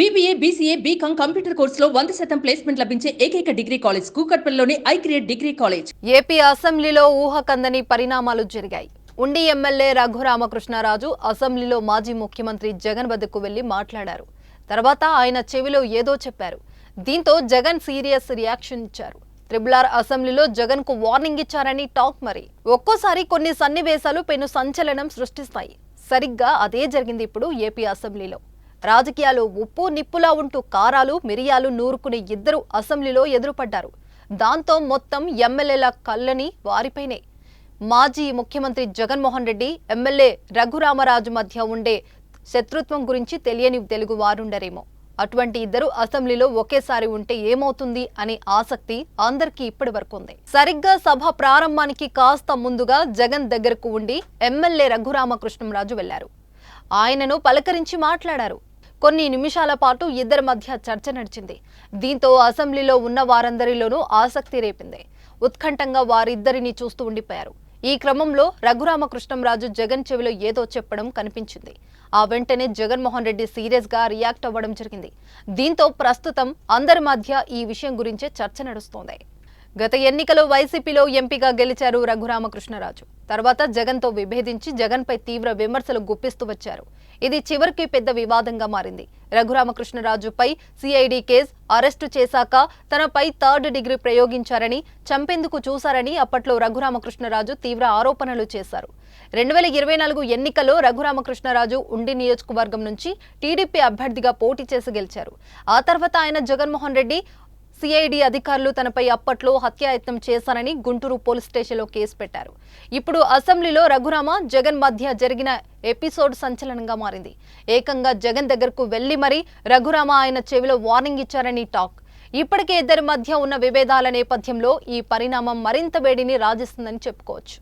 BBA BCA BCom computer కోర్సులో వంద శాతం ప్లేస్మెంట్ లభించే ఏకైక degree college కూకట్పల్లిలోని I create degree college AP అసెంబ్లీలో ఊహకందని పరిణామాలు జరిగాయి. ఉండి ఎమ్మెల్యే రఘురామకృష్ణరాజు అసెంబ్లీలో మాజీ ముఖ్యమంత్రి జగన్ వద్దకు వెళ్ళి మాట్లాడారు. తర్వాత ఆయన చెవిలో ఏదో చెప్పారు. దీంతో జగన్ సీరియస్ రియాక్షన్ ఇచ్చారు. త్రిబులార్ ఆర్ అసెంబ్లీలో జగన్కు వార్నింగ్ ఇచ్చారని టాక్ మరి. ఒక్కోసారి కొన్ని సన్నివేశాలు పెను సంచలనం సృష్టిస్తాయి. సరిగ్గా అదే జరిగింది ఇప్పుడు ఏపీ అసెంబ్లీలో. రాజకీయాలు ఉప్పు నిప్పులా ఉంటూ కారాలు మిరియాలు నూరుకునే ఇద్దరు అసెంబ్లీలో ఎదురుపడ్డారు. దాంతో మొత్తం ఎమ్మెల్యేల కళ్ళని వారిపైనే. మాజీ ముఖ్యమంత్రి జగన్మోహన్ రెడ్డి ఎమ్మెల్యే రఘురామరాజు మధ్య ఉండే శత్రుత్వం గురించి తెలియని తెలుగు వారుండరేమో. అటువంటి ఇద్దరు అసెంబ్లీలో ఒకేసారి ఉంటే ఏమవుతుంది అనే ఆసక్తి అందరికీ ఇప్పటి వరకు ఉంది. సరిగ్గా సభ ప్రారంభానికి కాస్త ముందుగా జగన్ దగ్గరకు ఉండి ఎమ్మెల్యే రఘురామకృష్ణంరాజు వెళ్ళారు. ఆయనను పలకరించి మాట్లాడారు. కొన్ని నిమిషాల పాటు ఇద్దరి మధ్య చర్చ నడిచింది. దీంతో అసెంబ్లీలో ఉన్న వారందరిలోనూ ఆసక్తి రేపింది. ఉత్కంఠంగా వారిద్దరిని చూస్తూ ఉండిపోయారు. ఈ క్రమంలో రఘురామకృష్ణంరాజు జగన్ చెవిలో ఏదో చెప్పడం కనిపించింది. ఆ వెంటనే జగన్మోహన్ రెడ్డి సీరియస్గా రియాక్ట్ అవ్వడం జరిగింది. దీంతో ప్రస్తుతం అందరి మధ్య ఈ విషయం గురించే చర్చ నడుస్తోంది. గత ఎన్నికలో వైసీపీలో ఎంపీగా గెలిచారు రఘురామకృష్ణరాజు. తర్వాత జగన్తో విభేదించి జగన్పై తీవ్ర విమర్శలు గుప్పిస్తూ వచ్చారు. ఇది చివరికి పెద్ద వివాదంగా మారింది. రఘురామకృష్ణరాజుపై సిఐడి కేసు అరెస్టు చేశాక తనపై థర్డ్ డిగ్రీ ప్రయోగించారని చంపేందుకు చూశారని అప్పట్లో రఘురామకృష్ణరాజు తీవ్ర ఆరోపణలు చేశారు. రెండు వేల ఇరవై నాలుగు ఎన్నికల్లో రఘురామకృష్ణరాజు ఉండి నియోజకవర్గం నుంచి టీడీపీ అభ్యర్థిగా పోటీ చేసి గెలిచారు. ఆ తర్వాత ఆయన జగన్మోహన్ రెడ్డి సిఐడి అధికారులు తనపై అప్పట్లో హత్యాయత్నం చేశారని గుంటూరు పోలీస్ స్టేషన్లో కేసు పెట్టారు. ఇప్పుడు అసెంబ్లీలో రఘురామ జగన్ మధ్య జరిగిన ఎపిసోడ్ సంచలనంగా మారింది. ఏకంగా జగన్ దగ్గరకు వెళ్ళి మరీ రఘురామ ఆయన చెవిలో వార్నింగ్ ఇచ్చారని టాక్. ఇప్పటికే ఇద్దరి మధ్య ఉన్న విభేదాల నేపథ్యంలో ఈ పరిణామం మరింత వేడిని రాజిస్తుందని చెప్పుకోవచ్చు.